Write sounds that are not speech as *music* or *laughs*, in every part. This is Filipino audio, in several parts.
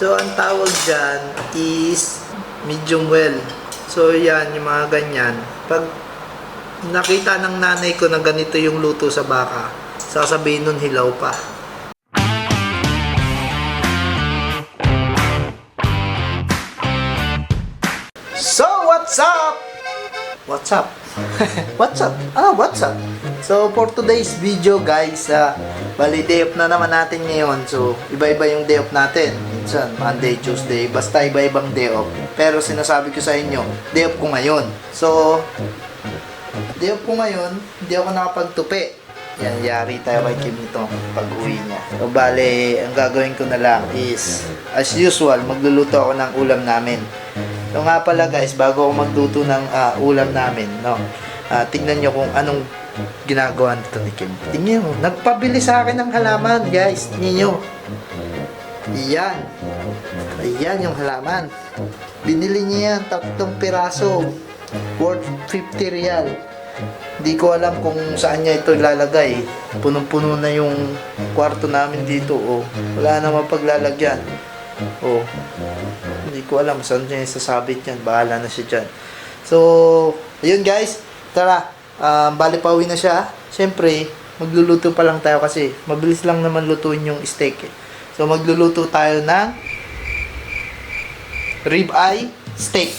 So, ang tawag dyan is medium well. So, yan, yung mga ganyan. Pag nakita ng nanay ko na ganito yung luto sa baka, sasabihin nun hilaw pa. So, what's up? What's up? *laughs* what's up? Ah, what's up? So, for today's video, guys, uh, bali day off na naman natin ngayon. So, iba-iba yung day off natin. Minsan, Monday, Tuesday, basta iba-ibang day off. Pero sinasabi ko sa inyo, day off ko ngayon. So, day off ko ngayon, hindi ako nakapagtupi. Yan, yari tayo kay Kimito pag uwi niya. So, bale, ang gagawin ko na lang is, as usual, magluluto ako ng ulam namin. So nga pala guys, bago ako magluto ng ah, ulam namin, no, ah, tingnan nyo kung anong ginagawa nito ni Kim. Tingnan nyo, nagpabili sa akin ng halaman guys. Tingnan Iyan. Ayan yung halaman. Binili niya yan, tatlong piraso. Worth 50 real. Hindi ko alam kung saan niya ito ilalagay. Punong-puno na yung kwarto namin dito. Oh. Wala namang paglalagyan. Oh. Hindi ko alam saan niya sasabit yan. Bahala na siya dyan. So, ayun guys. Tara. Uh, bali pa uwi na siya. Siyempre, magluluto pa lang tayo kasi mabilis lang naman lutuin yung steak eh. So, magluluto tayo ng rib eye steak.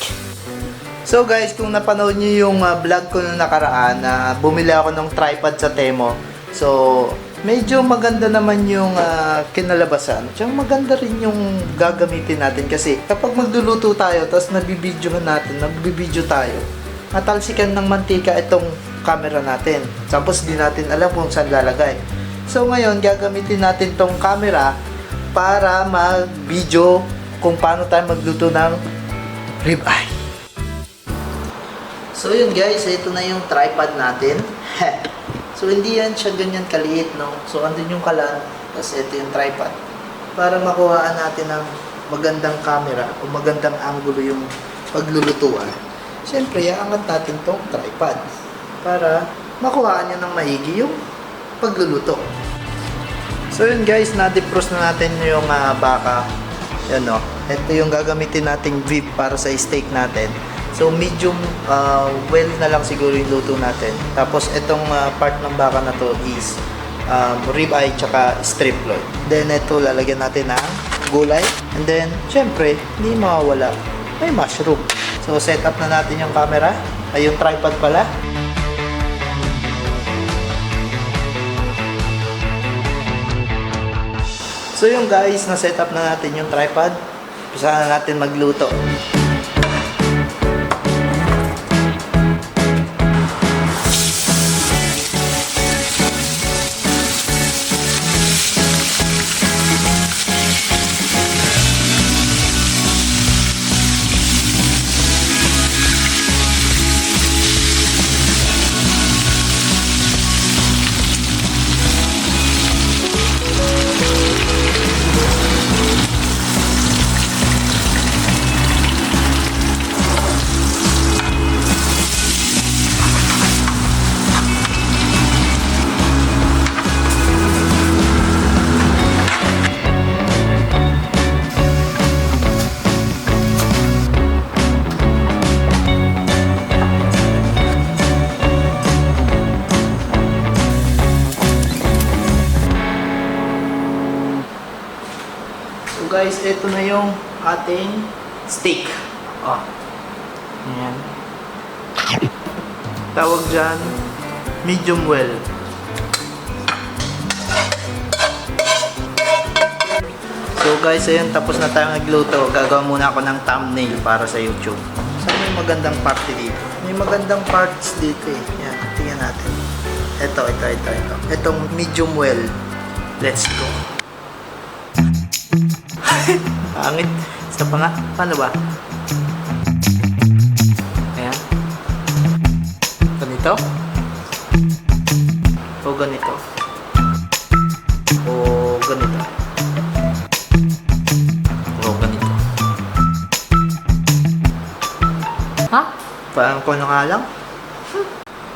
So guys, kung napanood niyo yung uh, vlog ko nung nakaraan na bumili ako ng tripod sa Temo. So, medyo maganda naman yung uh, kinalabasan. Tsaka maganda rin yung gagamitin natin kasi kapag magluluto tayo tapos nabibidyohan natin, nagbibidyo tayo, natalsikan ng mantika itong camera natin. Tapos di natin alam kung saan lalagay. So ngayon, gagamitin natin tong camera para mag-video kung paano tayo magluto ng ribeye. So yun guys, ito na yung tripod natin. *laughs* so hindi yan siya ganyan kaliit, no? So andun yung kalan, tapos ito yung tripod. Para makuhaan natin ng magandang camera o magandang angulo yung paglulutuan. Siyempre, aangat natin tong tripod para makuhaan nyo ng maigi yung pagluluto. So yun guys, na-defrost na natin yung ah, baka. Yan no. Ito yung gagamitin nating VIP para sa steak natin. So medium uh, well na lang siguro yung luto natin. Tapos itong uh, part ng baka na to is um, rib eye tsaka strip loin. Then ito lalagyan natin ng gulay. And then syempre hindi mawawala may mushroom. So set up na natin yung camera. Ay yung tripod pala. So yung guys, na-set up na natin yung tripod. Na natin magluto. Guys, ito na yung ating steak. Oh. Ayan. Tawag dyan, medium well. So guys, ayun, tapos na tayo nagluto. Gagawa muna ako ng thumbnail para sa YouTube. Saan may magandang party dito? May magandang parts dito eh. Yan, tingnan natin. Ito, ito, ito, ito. Itong medium well. Let's go. Pangit. Isa pa nga. Paano ba? Ayan. Ganito? O ganito? O ganito? O ganito? Ha? Parang kung ano nga lang.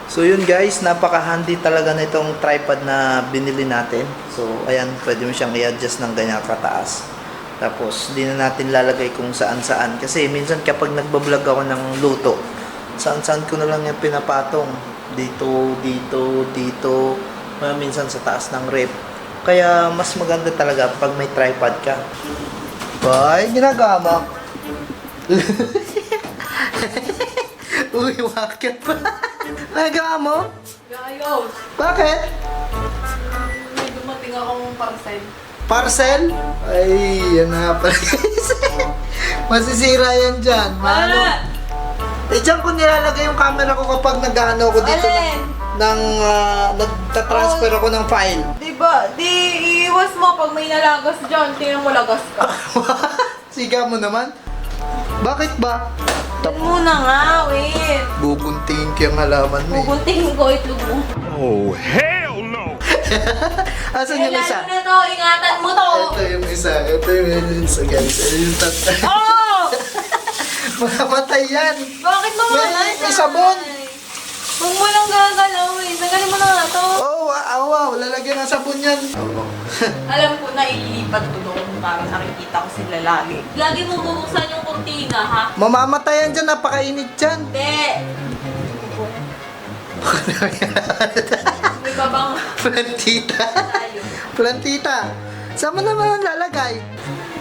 So yun guys, napaka-handy talaga na itong tripod na binili natin. So ayan, pwede mo siyang i-adjust ng ganyan kataas. Tapos, di na natin lalagay kung saan-saan. Kasi minsan kapag nagbablog ako ng luto, saan-saan ko na lang yung pinapatong. Dito, dito, dito, minsan sa taas ng rep. Kaya mas maganda talaga pag may tripod ka. Bay, ginagawa *laughs* *laughs* mo? Uy, wakit pa. Nagawa mo? Ayos. Bakit? May dumating akong parcel. Parcel? Ay, yan na pala guys. *laughs* Masisira yan dyan. Mano? Eh, dyan ko nilalagay yung camera ko kapag nag-ano ako dito ng, Alin? ng ah, nagta-transfer ako ng file. Diba? Di iiwas mo pag may nalagas dyan. Tingnan mo lagas ka. *laughs* Siga mo naman. Bakit ba? Yan muna nga, wait. Buguntingin ko yung halaman mo eh. Pupuntingin ko itlog mo. Oh, no! *laughs* Asan Eh, yung isa? lalo na to. Ingatan mo to. Ito yung isa. Ito yung isa guys. Ito yung tatlo. Oh! *laughs* Mamatay yan. Bakit mo May- may sabon. Huwag mo lang gagalawin. Tagalin mo na nga to. Oh, wow, wow. Lalagyan ng sabon yan. *laughs* Alam ko na ililipat ko doon para nakikita ko sila lagi. Lagi mo bubuksan yung kurtina, ha? Mamamatayan dyan. Napakainit dyan. Hindi. May babang Plantita. tayo. Plantita. Saan mo naman lalagay?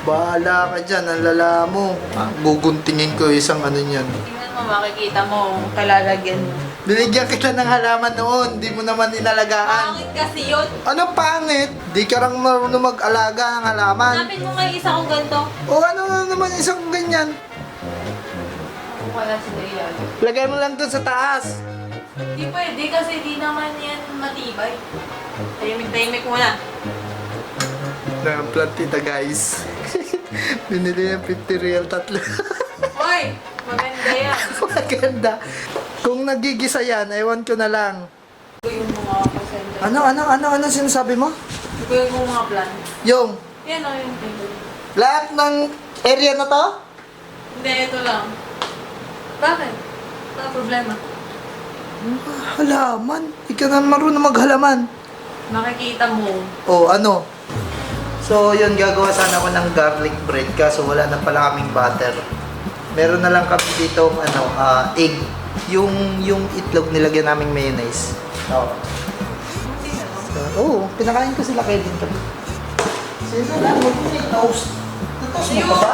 Bahala ka dyan. Ang lala mo. Ah, guguntingin ko isang ano niyan. Tingnan mo, makikita mo kalalagyan mo. Binigyan kita ng halaman noon. Di mo naman inalagaan. Pangit kasi yun. Ano pangit? Di ka rang marunong mag-alaga ng halaman. Hanapin mo yung isa kong ganito. O ano na naman isang ganyan? Kung wala yan. Lagay mo lang dun sa taas. Di pwede kasi di naman yan matibay. Tahimik-tahimik muna. ng plantita guys. *laughs* Binili yung 50 real tatlo. Hoy! Maganda yan. *laughs* Maganda. Kung nagigisa yan, ewan ko na lang. Ito yung mga pasenda. Ano, ano, ano, ano sinasabi mo? Ito yung mga plants. Yung, Yan o yung table. lahat ng area na to? Hindi, ito lang. Bakit? Ano problema? Halaman. Di ka na marunong maghalaman. Makikita mo. O, ano? So, yun, gagawa sana ako ng garlic bread kaso wala na pala kaming butter. Meron na lang kami dito ano, ah, egg. Yung, yung itlog nilagyan naming mayonnaise. Oo. So, Oo, pinakain ko sila kayo din kami. Sino huwag mo yung toast. Toast mo pa ba?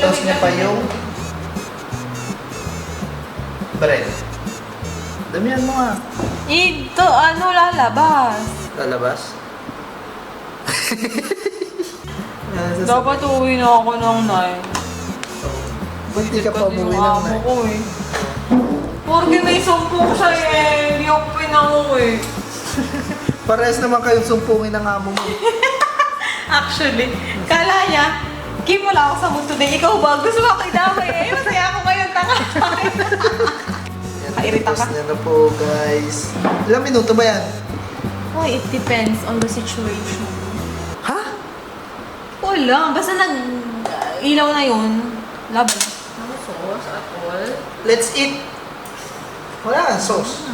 Toast niya pa yung bread. Damihan mo nga. Ito, ano lalabas? Lalabas. Ano *laughs* sa- Dapat uwi na ako ng 9. Ba't di ka pa umuwi ng amo ko eh. Porque may sumpong siya eh. Hindi ako pinanguwi. *laughs* Parehas naman kayong sumpungin ng amo mo. *laughs* Actually, kala niya, Kim, wala ako sa mood today. Ikaw ba? Gusto mo ako idamay eh. Masaya ako ngayon. Taka. Kairita ka? Tapos na na po, guys. Ilang minuto ba yan? Oh, it depends on the situation. Ha? Wala. Basta nag... ilaw na yun. Laban. Ano sauce at all? Let's eat. Wala sauce.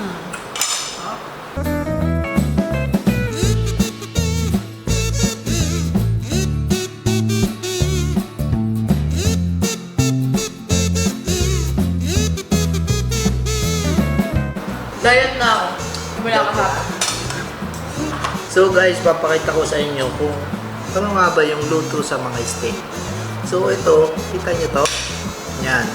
Diet na ako. Wala ka hapon. So guys, papakita ko sa inyo kung ano nga ba yung luto sa mga steak. So ito, kita nyo to? Yan.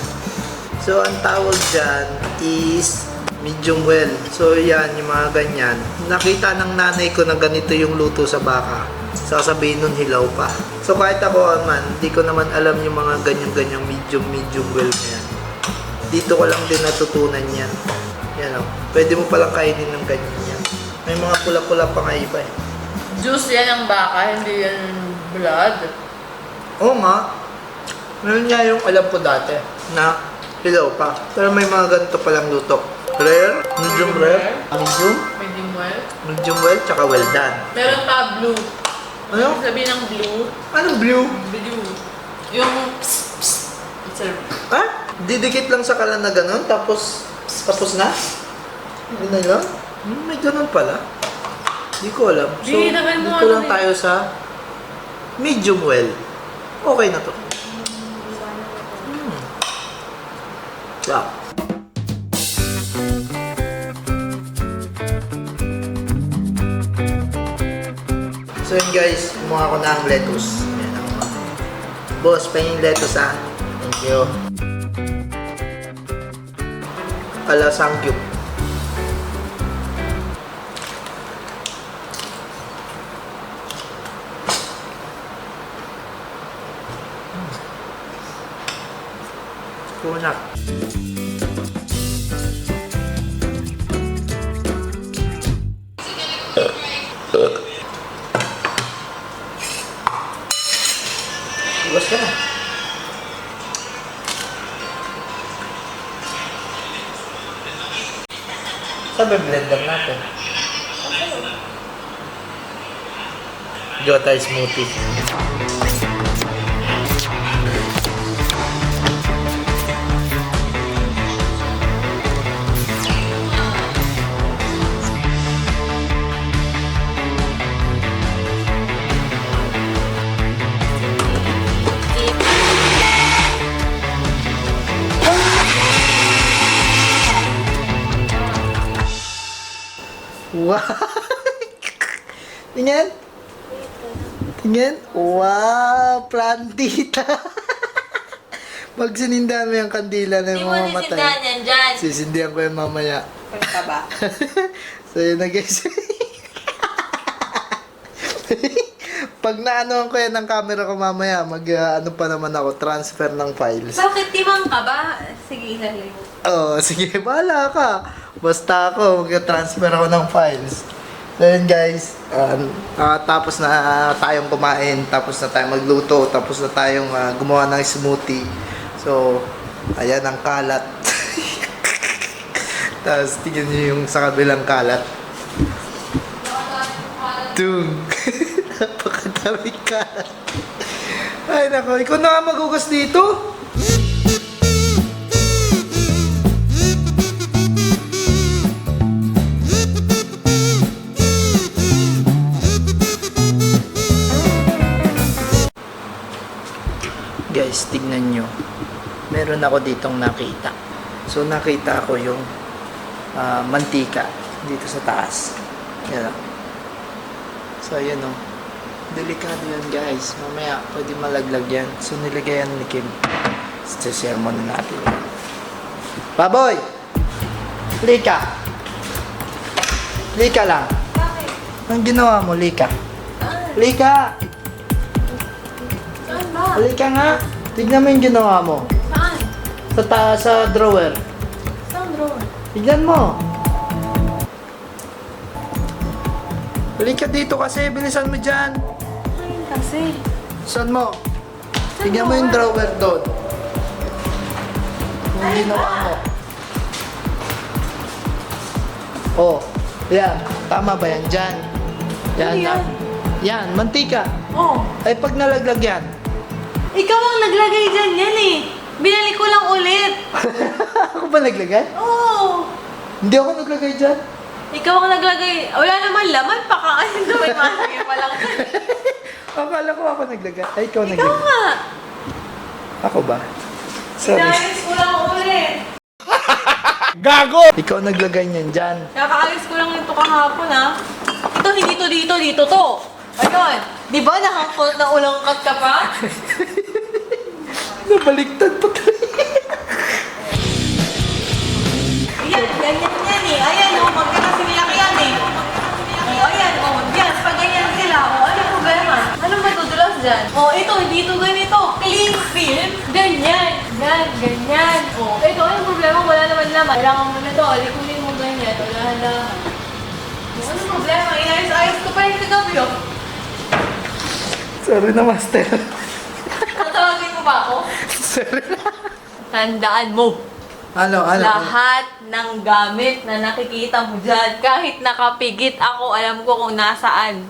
So ang tawag dyan is medium well. So yan, yung mga ganyan. Nakita ng nanay ko na ganito yung luto sa baka. Sasabihin nun hilaw pa. So kahit ako man, di ko naman alam yung mga ganyan-ganyang medium medium well na yan. Dito ko lang din natutunan yan. Yan o. Pwede mo palang kainin ng ganyan yan. May mga pula-pula pa nga iba eh. Juice yan ang baka, hindi yan blood. Oo nga. Meron nga yung alam ko dati na hilaw pa. Pero may mga ganito palang luto. Rare, medium rare, medium, Medium well. medium well, tsaka well done. Meron pa blue. Ano? Sabi ng blue, Anong blue? blue. Yung psst, psst. Serve. Ha? Didikit lang sa kalan na ganun, tapos tapos na? Hindi na lang? Hmm, may ganun pala. Hindi ko alam. So, Di, naman mo dito ano lang eh. tayo sa medium well. Okay na to. Mm. Wow. So yun guys, kumuha ko na ang lettuce. Yan ang. Boss, pa yung lettuce ah. Thank you. Ala sangyup. Kunak. Sabi blender natin. Jota smoothie. Tingnan! Wow! Plantita! *laughs* Pag sinindahan mo yung kandila na Hindi yung mo mamamatay. nisindahan yan dyan. Sisindihan ko yung mamaya. Pagka ba? *laughs* so yun na guys. *laughs* Pag naanoan ko yan ng camera ko mamaya, mag uh, ano pa naman ako, transfer ng files. Bakit timang ka ba? Sige, ilalagay mo. Oo, oh, sige, bahala ka. Basta ako, mag-transfer ako ng files. So yun guys, um, ah, tapos na ah, tayong kumain, tapos na tayong magluto, tapos na tayong ah, gumawa ng smoothie. So, ayan ang kalat. *laughs* tapos tingnan niyo yung sa kabilang kalat. Tung! *laughs* Napakadaming kalat. Ay nako, ikaw na magugas dito. Guys, tignan nyo. Meron ako ditong nakita. So, nakita ko yung ah, mantika dito sa taas. Yan. So, yun o. Delikado yan, guys. Mamaya, pwede malaglag yan. So, nilagay yan ni Kim. Mo na natin. Baboy! Lika! Lika lang. Ang ginawa mo, Lika? Saan? Lika! Saan? Halika nga. Tignan mo yung ginawa mo. Saan? Sa, ta- sa drawer. Saan drawer? Tignan mo. Halika dito kasi. Bilisan mo dyan. Ayun kasi. Saan mo? Tignan mo yung drawer doon. Yung ginawa mo. Oh, yan. Tama ba yan? Dyan. Yan. Ano yan? ah. Yan, mantika. Oh. Ay, pag nalaglag yan. Ikaw ang naglagay dyan yan eh. Binalik ko lang ulit. *laughs* ako ba naglagay? Oo. Hindi ako naglagay dyan. Ikaw ang naglagay. Wala naman laman pa ka kasi may maski pa lang. *laughs* Akala ko ako naglagay. Ay, ikaw Ikaw naglagay. nga. Ako ba? Sorry. Inayos ko lang ulit. *laughs* Gago! Ikaw naglagay niyan dyan. Kakaalis ko lang ito kahapon ha. Ito, hindi to dito, dito to. Ayun. Di ba nakakot na ulangkat ka pa? *laughs* Nabaliktad pa tayo. Ayan, ganyan yan eh. Ayan oh, magkakasilaki yan eh. O, ayan oh, yan, pag ganyan sila, o, ano problema? Ano madudulas dyan? O, ito, hindi ito ganito. Clean film, ganyan. Yan, ganyan. O, ito, ano problema? Wala naman naman. Kailangan mo na to, likunin mo ganyan. Wala na. O, ano problema? Inayos-ayos ko pa yung. Sorry na, master. Tatawagin mo ba ako? Sorry na. Tandaan mo. Ano, ano? Lahat ng gamit na nakikita mo dyan, kahit nakapigit ako, alam ko kung nasaan.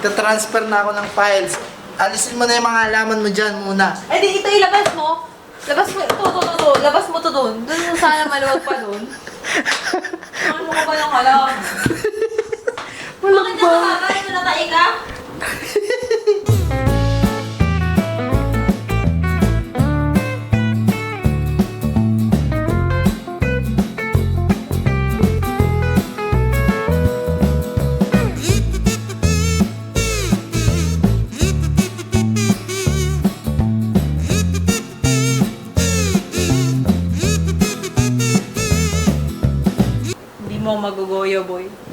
Ita-transfer na ako ng files. Alisin mo na yung mga alaman mo dyan muna. Eh di ito ilabas mo. Labas mo, ito, ito, ito, labas mo to doon. Doon mo sana maluwag pa doon. Ano mo ba yung alam? Bakit nakakakain mo na ka? Moyo Boy. Oh